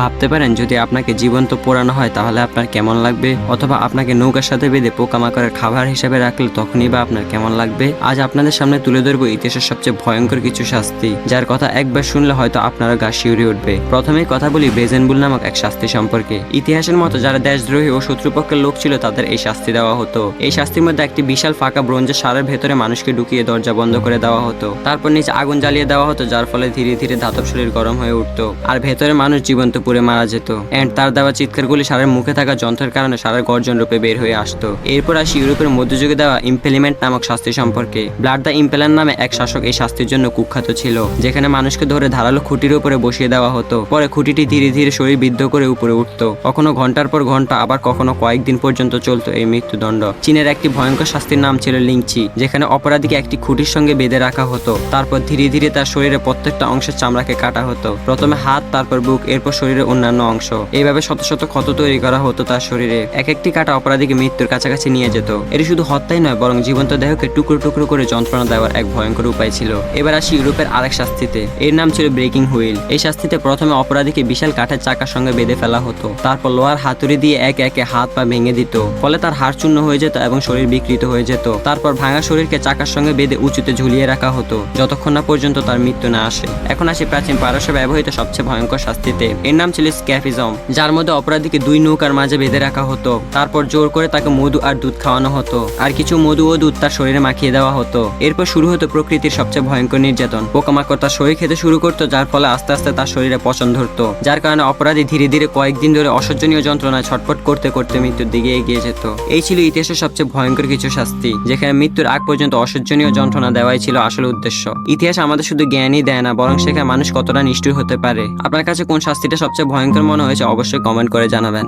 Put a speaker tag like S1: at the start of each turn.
S1: ভাবতে পারেন যদি আপনাকে জীবন্ত পোড়ানো হয়, তাহলে আপনার কেমন লাগবে? অথবা আপনাকে নৌকার সাথে বেঁধে পোকামাকড়ের খাবার হিসেবে রাখলে তখনই বা আপনার কেমন লাগবে? আজ আপনাদের সামনে তুলে ধরবো ইতিহাসের সবচেয়ে ভয়ঙ্কর কিছু শাস্তি, যার কথা একবার শুনলে হয়তো আপনারও গা শিউরে উঠবে। প্রথমেই কথা বলি বেজেনবুল নামক এক শাস্তি সম্পর্কে। ইতিহাসের মতো যারা দেশদ্রোহী ও শত্রুপক্ষের লোক ছিল, তাদের এই শাস্তি দেওয়া হতো। এই শাস্তির মধ্যে একটি বিশাল ফাঁকা ব্রোঞ্জের সারের ভেতরে মানুষকে ঢুকিয়ে দরজা বন্ধ করে দেওয়া হতো। তারপর নিচে আগুন জ্বালিয়ে দেওয়া হতো, যার ফলে ধীরে ধীরে ধাতব শরীর গরম হয়ে উঠতো। আর ভেতরে মানুষ জীবন্ত পুড়ে মারা যেত। এন্ড তার দেওয়া চিৎকারগুলি সারের মুখে থাকা যন্ত্রের কারণে সারের গর্জন রূপে বের হয়ে আসতো। এরপর আসি ইউরোপের মধ্যযুগে দেওয়া ইম্পেলিমেন্ট নামক শাস্তি সম্পর্কে। ব্লাড দ্য ইম্পেলার নামে এক শাসক এই শাস্তির জন্য কুখ্যাত ছিল, যেখানে মানুষকে ধরে ধারালো খুঁটির উপরে বসিয়ে দেওয়া হতো। পরে খুঁটিটি ধীরে ধীরে শরীর বিদ্ধ করে উপরে উঠতো। কখনো ঘণ্টার পর ঘণ্টা আবার কখনো কয়েকদিন পর্যন্ত চলতো এই মৃত্যুদণ্ড। চীনের একটি ভয়ঙ্কর শাস্তির নাম ছিল লিংচি, যেখানে অপরাধীকে একটি খুঁটির সঙ্গে বেঁধে রাখা হতো। তারপর ধীরে ধীরে তার শরীরের প্রত্যেকটা অংশের চামড়াকে কাটা হতো। প্রথমে হাত, তারপর বুক, এরপর শরীরের অন্যান্য অংশ। এইভাবে শত শত ক্ষত তৈরি করা হতো তার শরীরে। এক একটি কাটা অপরাধীকে মৃত্যুর কাছাকাছি নিয়ে যেত। এটি শুধু হত্যাই নয়, বরং জীবন্ত দেহকে টুকরো টুকরো করে যন্ত্রণা দেওয়ার এক ভয়ঙ্কর উপায় ছিল। এবার আসি ইউরোপের আরেক শাস্তিতে। এর নাম ছিল ব্রেকিং হুইল। এই শাস্তিতে প্রথমে অপরাধীকে বিশাল কাঠের চাকার সঙ্গে বেঁধে ফেলা হতো। তারপর লোহার হাতুড়ি দিয়ে একে একে হাত পা ভেঙে দিত। ফলে তার হাড় চূর্ণ হয়ে যেত এবং শরীর বিকৃত হয়ে যেত। তারপর ভাঙা শরীরকে চাকার সঙ্গে বেঁধে উঁচুতে ঝুলিয়ে রাখা হতো। যতক্ষণ না পর্যন্ত তার মৃত্যু না আসে। এখন আসে প্রাচীন পারস্যে ব্যবহৃত সবচেয়ে ভয়ঙ্কর শাস্তিতে। এর নাম ছিল স্ক্যাফিজম যার মধ্যে অপরাধীকে দুই নৌকার মাঝে বেঁধে রাখা হতো। তারপর জোর করে তাকে মধু আর দুধ খাওয়ানো হতো, আর কিছু মধু ও দুধ তার শরীরে মাখিয়ে দেওয়া হতো। এরপর শুরু হতো প্রকৃতির সবচেয়ে ভয়ঙ্কর নির্যাতন। পোকামাকড় তার শরীর খেতে শুরু করতো, যার ফলে আস্তে আস্তে তার শরীরে পচন ধরতো, যার কারণে অপরাধী ধীরে ধীরে কয়েকদিন ধরে অসহ্যনীয় যন্ত্রণায় ছটফট করতে করতে মৃত্যুর দিকে এগিয়ে যেত। এই ছিল ইতিহাসের সবচেয়ে ভয়ঙ্কর কিছু শাস্তি, যেখানে মৃত্যুর আগ পর্যন্ত অসহ্যনীয় যন্ত্রণা দেওয়াই ছিল আসল উদ্দেশ্য। ইতিহাস আমাদের শুধু জ্ঞানই দেয় না, বরং সেখানে মানুষ কতটা নিষ্ঠুর হতে পারে। আপনার কাছে কোন শাস্তিটা সবচেয়ে ভয়ঙ্কর মনে হয়েছে অবশ্যই কমেন্ট করে জানাবেন।